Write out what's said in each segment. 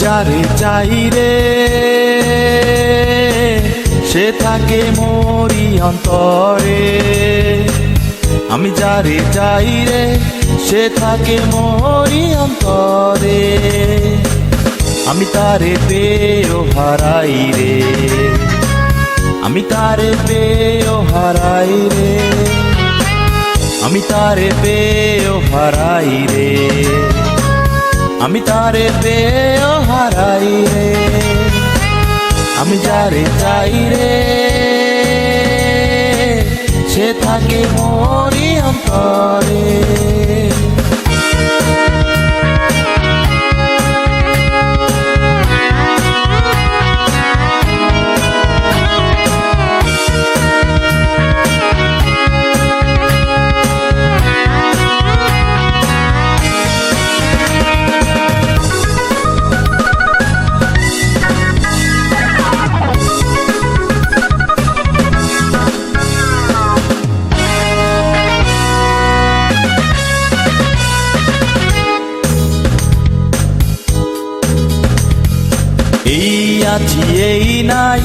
যারে চাই রে, সে থাকে মরি অন্তরে। আমি যারে চাই রে, সে থাকে মরি অন্তরে। আমি তারে পেয়েও হারাই রে, আমি তারে পেয়েও হারাই রে। আমি তারে পেয়েও হারাই রে। আমি তারে পেয়েও হারাই রে। আমি যারে চাই রে। সে থাকে মরি অন্তরে। এই আছি, এই নাই,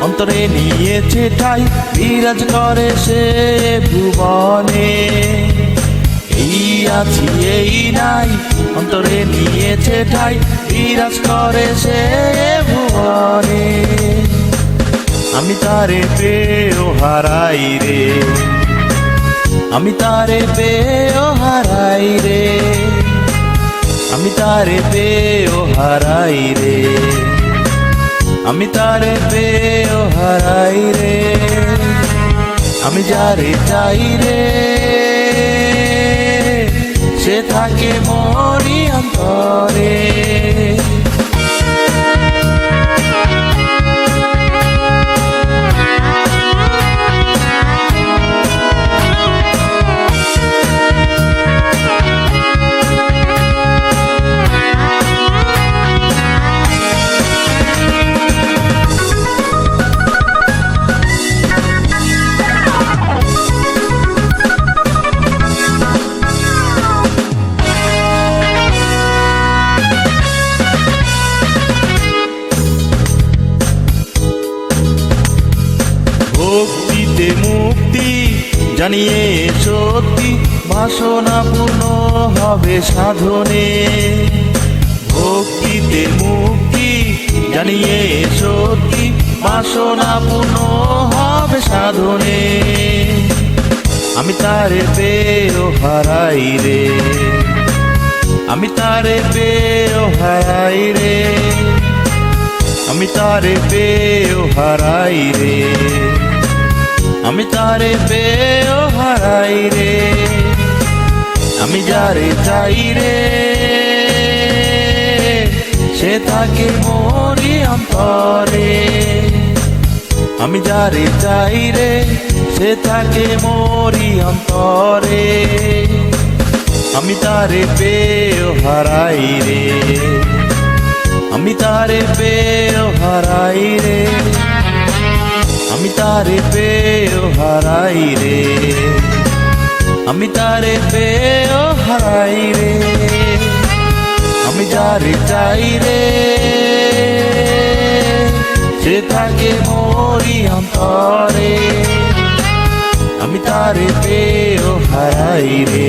অন্তরে নিয়েছে ঠাই বিরাজ করে সে ভুবনে। এই আছি, এই নাই, অন্তরে নিয়েছে ঠাই বিরাজ করে সে ভুবনে। আমি তারে পেয়েও হারাই রে। আমি তারে পেয়েও হারাই রে। আমি তারে পেয়েও হারাই রে। আমি তারে পেয়েও হারাই রে। আমি যারে চাই রে সে থাকে মরি অন্তরে। ভক্তিতে মুক্তি, জানিয়ে সত্যি বাসনা পূর্ণ হবে সাধনে। ভক্তিতে মুক্তি, জানিয়ে সত্যি বাসনা পূর্ণ হবে সাধনে। আমি তারে পেয়েও হারাই রে। আমি তারে পেয়েও হারাই রে। আমি তারে পেয়েও হারাই রে। আমি তারে পেয়েও হারাই রে। আমি যারে চাই রে, সে থাকে মরি অন্তরে। আমি যারে চাই রে, সে থাকে মরি অন্তরে। আমি তারে পেয়েও হারাই রে। আমি তারে পেয়েও হারাই রে। তারে পেয়েও হারাই রে। আমি তারে পেয়েও হারাই রে। আমি যারে চাই রে। সে থাকে মরি অন্তরে। আমি তারে পেয়েও হারাই রে।